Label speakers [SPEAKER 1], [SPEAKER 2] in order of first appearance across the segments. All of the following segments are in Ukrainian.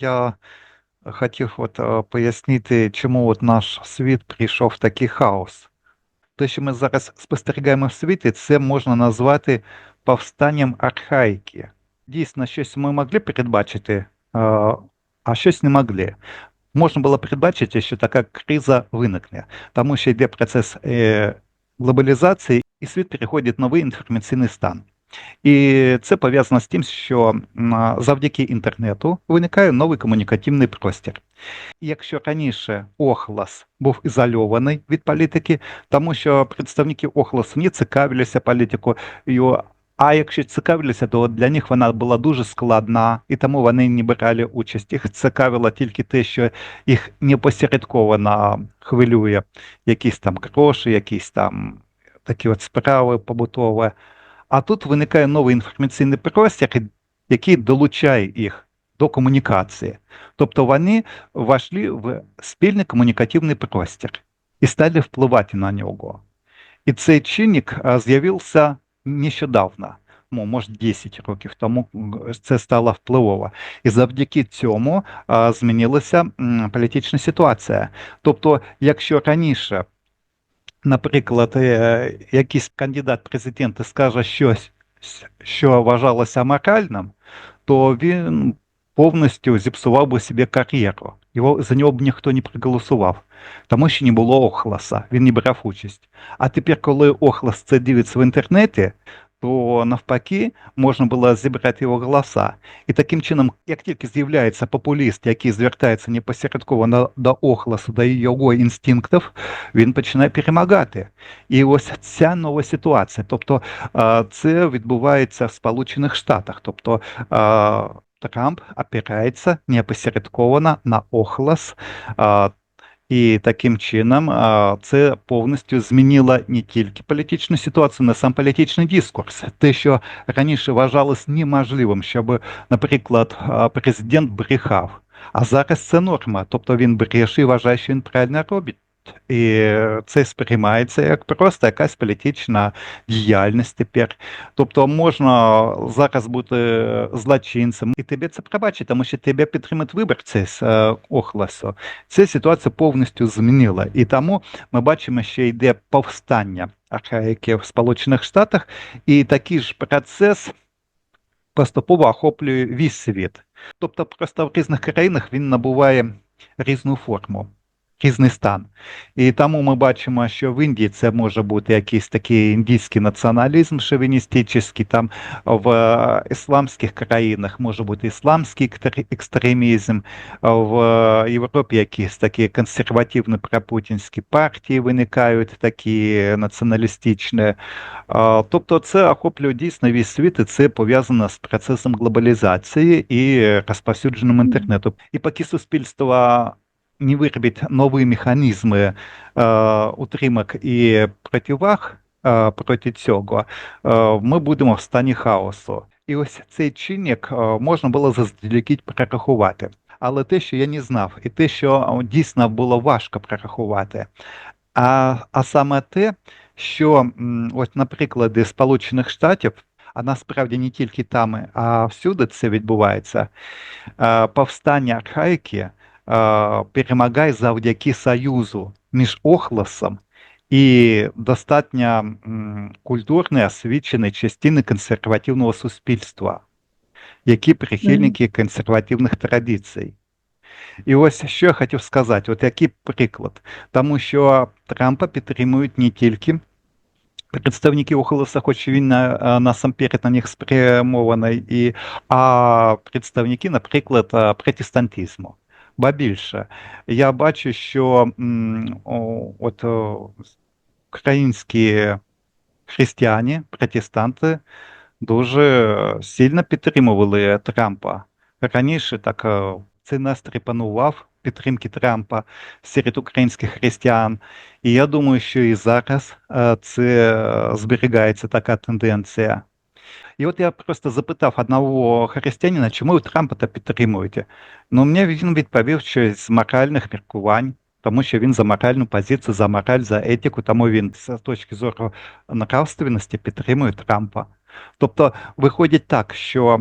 [SPEAKER 1] Я хотів от е, пояснити, чому от наш світ прийшов в такий хаос. Те, що ми зараз спостерігаємо в світі, це можна назвати повстанням архаїки. Дійсно, щось ми могли передбачити, е, а щось не могли. Можна було передбачити, що така криза виникне, тому що йде процес е, глобалізації, і світ переходить в новий інформаційний стан. І це пов'язано з тим, що завдяки інтернету виникає новий комунікативний простір. Якщо раніше Охлас був ізольований від політики, тому що представники Охласу не цікавилися політикою, а якщо цікавилися, то для них вона була дуже складна, і тому вони не брали участь. Їх цікавило тільки те, що їх непосередковано хвилює якісь там гроші, якісь там такі от справи побутові. А тут виникає новий інформаційний простір, який долучає їх до комунікації. Тобто вони війшли в спільний комунікативний простір і стали впливати на нього. І цей чинник з'явився нещодавно, може 10 років тому це стало впливово. І завдяки цьому змінилася політична ситуація. Тобто, якщо раніше наприклад, е, якийсь кандидат президента скаже щось, що вважалося аморальним, то він повністю зіпсував би собі кар'єру. Його за нього б ніхто не проголосував, тому що не було Охласа, він не брав участь. А тепер, коли Охлас це дивиться в інтернеті, то навпаки можна було зібрати його голоса. І таким чином, як тільки з'являється популіст, який звертається непосередково до охласу, до його інстинктів, він починає перемагати. І ось ця нова ситуація. Тобто це відбувається в Сполучених Штатах. Тобто Трамп опирається непосередковано на охлас і таким чином це повністю змінило не тільки політичну ситуацію, але сам політичний дискурс. Те, що раніше вважалось неможливим, щоб, наприклад, президент брехав. А зараз це норма. Тобто він бреше і вважає, що він правильно робить. І це сприймається як просто якась політична діяльність тепер. Тобто можна зараз бути злочинцем, і тебе це пробачить, тому що тебе підтримують виборці з е, Охласу. Ця ситуація повністю змінила. І тому ми бачимо, що йде повстання архаїки в Сполучених Штатах, і такий ж процес поступово охоплює весь світ. Тобто, просто в різних країнах він набуває різну форму різний стан. І тому ми бачимо, що в Індії це може бути якийсь такий індійський націоналізм шовіністичний, там в е, ісламських країнах може бути ісламський екстремізм, в Європі якісь такі консервативні пропутінські партії виникають, такі націоналістичні. Тобто це охоплює дійсно весь світ, і це пов'язано з процесом глобалізації і розповсюдженням інтернету. І поки суспільство не виробить нові механізми е, утримок і противаг е, проти цього, е, ми будемо в стані хаосу. І ось цей чинник можна було заздалегідь прорахувати. Але те, що я не знав, і те, що дійсно було важко прорахувати, а а саме те, що ось, наприклад, Сполучених Штатів, а насправді не тільки там, а всюди це відбувається, повстання архаїки – перемагає завдяки союзу між Охласом і достатньо культурної освіченої частини консервативного суспільства, які прихильники консервативних традицій. І ось що я хотів сказати, от який приклад, тому що Трампа підтримують не тільки представники Охолоса, хоч він насамперед на них спрямований, і, а представники, наприклад, протестантизму. Ба більше, я бачу, що от українські християни, протестанти дуже сильно підтримували Трампа. Раніше так е, цей настрій панував підтримки Трампа серед українських християн. І я думаю, що і зараз е, це зберігається така тенденція. І от я просто запитав одного християнина, чому ви Трампа підтримуєте. Ну, мені він відповів, що з моральних міркувань, тому що він за моральну позицію, за мораль, за етику, тому він з точки зору нравственності підтримує Трампа. Тобто виходить так, що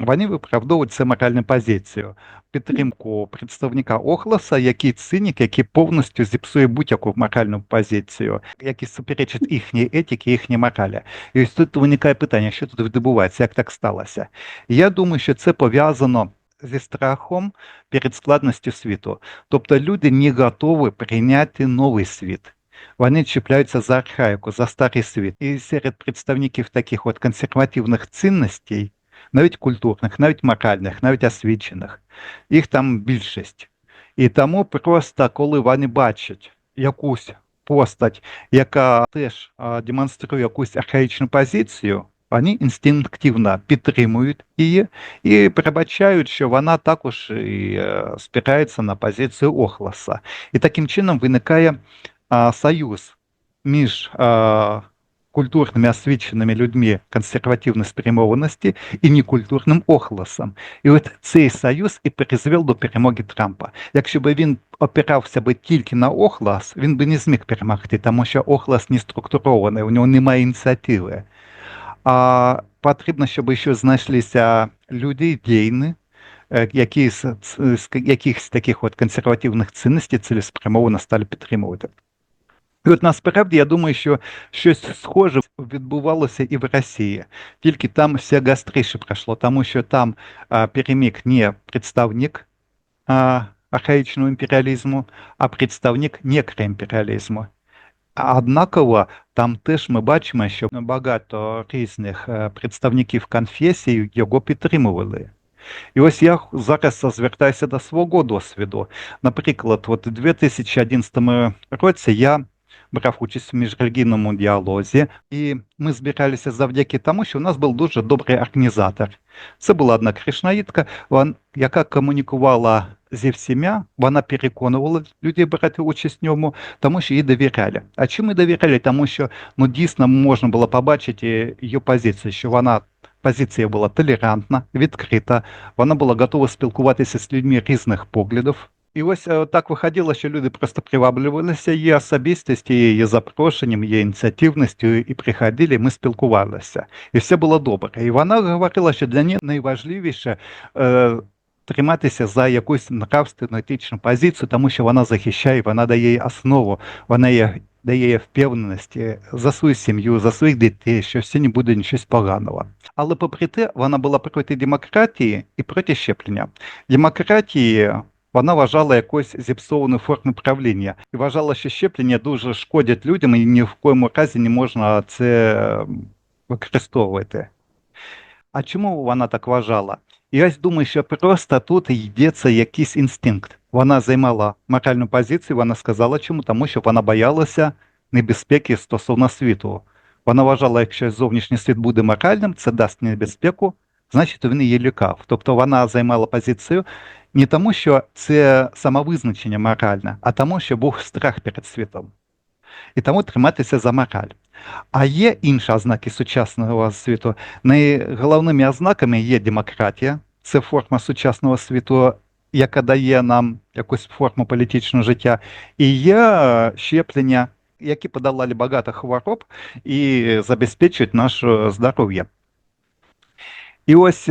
[SPEAKER 1] вони виправдовують це моральну позицію, підтримку представника Охласа, який цинік, який повністю зіпсує будь-яку моральну позицію, який суперечить їхній етиці, їхній моралі. І ось тут виникає питання, що тут відбувається, як так сталося. Я думаю, що це пов'язано зі страхом перед складністю світу. Тобто люди не готові прийняти новий світ. Вони чіпляються за архаїку, за старий світ. І серед представників таких от консервативних цінностей, навіть культурних, навіть моральних, навіть освічених, їх там більшість. І тому просто коли вони бачать якусь постать, яка теж демонструє якусь архаїчну позицію, вони інстинктивно підтримують її і перебачають, що вона також і, е, спирається на позицію Охласа. І таким чином виникає а, союз між а, культурними освіченими людьми консервативної спрямованості і некультурним Охласом. І от цей союз і призвів до перемоги Трампа. Якщо б він опирався би тільки на Охлас, він би не зміг перемогти, тому що Охлас не структурований, у нього немає ініціативи. А потрібно, щоб ще знайшлися люди ідейні, е, які з якихось таких от консервативних цінностей цілеспрямовано стали підтримувати. І от насправді я думаю, що щось схоже відбувалося і в Росії, тільки там все гостріше пройшло, тому що там а, переміг не представник а, архаїчного імперіалізму, а представник некроімперіалізму. Однаково там теж ми бачимо, що багато різних е, представників конфесій його підтримували. І ось я зараз звертаюся до свого досвіду. Наприклад, от у 2011 році я брав участь в міжрелігійному діалозі, і ми збиралися завдяки тому, що у нас був дуже добрий організатор. Це була одна кришнаїдка, яка комунікувала зі всіма, вона переконувала людей брати участь в ньому, тому що їй довіряли. А чому довіряли? Тому що ну, дійсно можна було побачити її позицію, що вона позиція була толерантна, відкрита, вона була готова спілкуватися з людьми різних поглядів. І ось е, так виходило, що люди просто приваблювалися її особистості, її запрошенням, її ініціативністю, і приходили, ми спілкувалися. І все було добре. І вона говорила, що для неї найважливіше е, триматися за якусь нравственну етичну позицію, тому що вона захищає, вона дає основу, вона є, дає впевненості за свою сім'ю, за своїх дітей, що все не буде нічого поганого. Але попри те, вона була проти демократії і проти щеплення. Демократії вона вважала якось зіпсовану форму правління і вважала, що щеплення дуже шкодять людям і ні в коєму разі не можна це використовувати. А чому вона так вважала? Я думаю, що просто тут йдеться якийсь інстинкт. Вона займала моральну позицію, вона сказала чому, тому що вона боялася небезпеки стосовно світу. Вона вважала, якщо зовнішній світ буде моральним, це дасть небезпеку, значить він її лікав. Тобто вона займала позицію не тому, що це самовизначення моральне, а тому, що був страх перед світом. І тому триматися за мораль. А є інші ознаки сучасного світу. Найголовними ознаками є демократія, це форма сучасного світу, яка дає нам якусь форму політичного життя, і є щеплення, які подолали багато хвороб і забезпечують наше здоров'я. І ось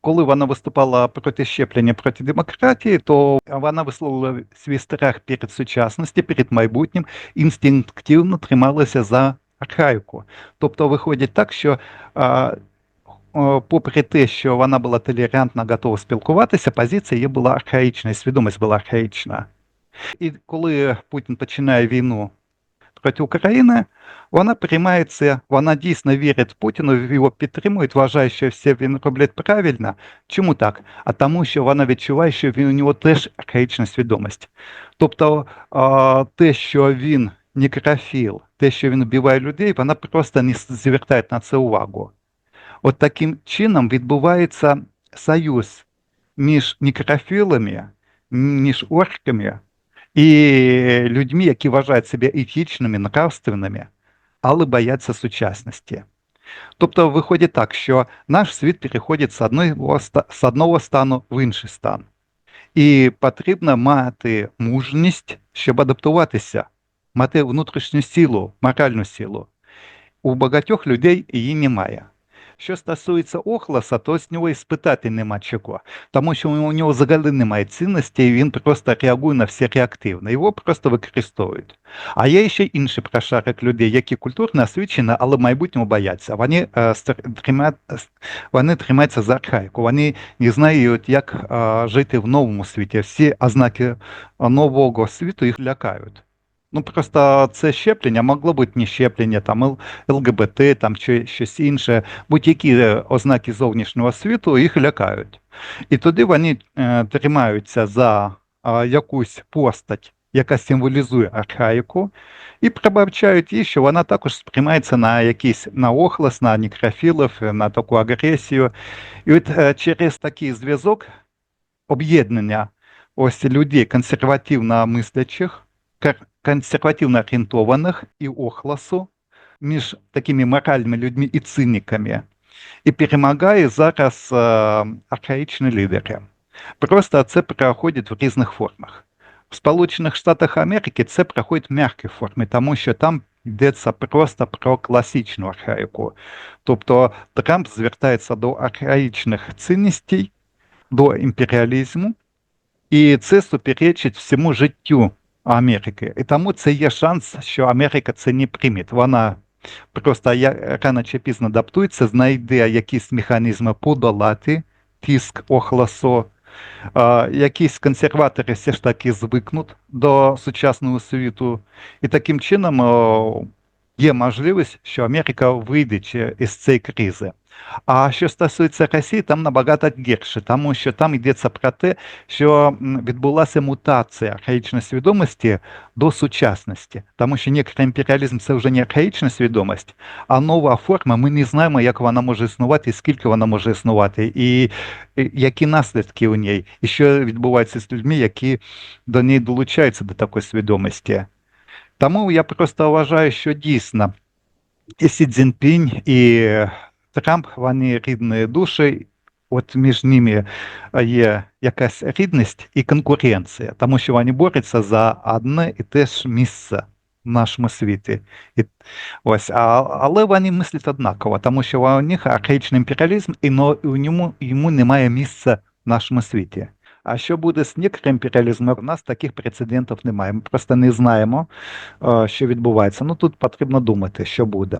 [SPEAKER 1] коли вона виступала проти щеплення проти демократії, то вона висловила свій страх перед сучасністю, перед майбутнім, інстинктивно трималася за архаїку. Тобто виходить так, що попри те, що вона була толерантна, готова спілкуватися, позиція її була архаїчна, і свідомість була архаїчна. І коли Путін починає війну проти України, вона приймається, вона дійсно вірить Путіну, його підтримують, вважає, що все він роблять правильно. Чому так? А тому, що вона відчуває, що він у нього теж архаїчна свідомість. Тобто те, що він некрофіл, те, що він вбиває людей, вона просто не звертає на це увагу. От таким чином відбувається союз між некрофілами, між орками І людьми, які вважають себе етичними, нравственними, але бояться сучасності. Тобто виходить так, що наш світ переходить з одного, з одного стану в інший стан. І потрібно мати мужність, щоб адаптуватися, мати внутрішню силу, моральну силу. у багатьох людей її немає. Що стосується Охласа, то з нього і спитати нема чого, тому що у нього взагалі немає цінності, і він просто реагує на все реактивно, його просто використовують. А є ще інший прошарок людей, які культурно освічені, але в майбутньому бояться. Вони, е, тримають, вони тримаються за архаїку, вони не знають, як е, жити в новому світі. Всі ознаки нового світу їх лякають. Ну просто це щеплення могло бути не щеплення, там ЛГБТ, там чи щось інше, будь-які е, ознаки зовнішнього світу їх лякають. І тоді вони е, тримаються за е, якусь постать, яка символізує архаїку, і пробавчають її, що вона також сприймається на якийсь на охлас, на некрофілів, на таку агресію. І от через такий зв'язок об'єднання ось людей консервативно мислячих, консервативно орієнтованих і охласу між такими моральними людьми і циніками. І перемагає зараз е, архаїчні лідери. Просто це проходить в різних формах. В Сполучених Штатах Америки це проходить в м'якій формі, тому що там йдеться просто про класичну архаїку. Тобто Трамп звертається до архаїчних цінностей, до імперіалізму, і це суперечить всьому життю Америки. І тому це є шанс, що Америка це не прийме. Вона просто рано чи пізно адаптується, знайде якісь механізми подолати тиск охласо. Якісь консерватори все ж таки звикнуть до сучасного світу, і таким чином є можливість, що Америка вийде із цієї кризи. А що стосується Росії, там набагато гірше, тому що там йдеться про те, що відбулася мутація архаїчної свідомості до сучасності, тому що некоторий імперіалізм це вже не архаїчна свідомість, а нова форма. Ми не знаємо, як вона може існувати, скільки вона може існувати, і, і які наслідки у ній, і що відбувається з людьми, які до неї долучаються до такої свідомості. Тому я просто вважаю, що дійсно і Сі Цзіньпінь, і Трамп, вони рідні душі, от між ними є якась рідність і конкуренція, тому що вони борються за одне і те ж місце в нашому світі. І, ось, а, але вони мислять однаково, тому що у них архаїчний імперіалізм, і но, і у ньому, йому немає місця в нашому світі. А що буде з некоторим імперіалізмом, у нас таких прецедентів немає. Ми просто не знаємо, е, що відбувається. Ну тут потрібно думати, що буде.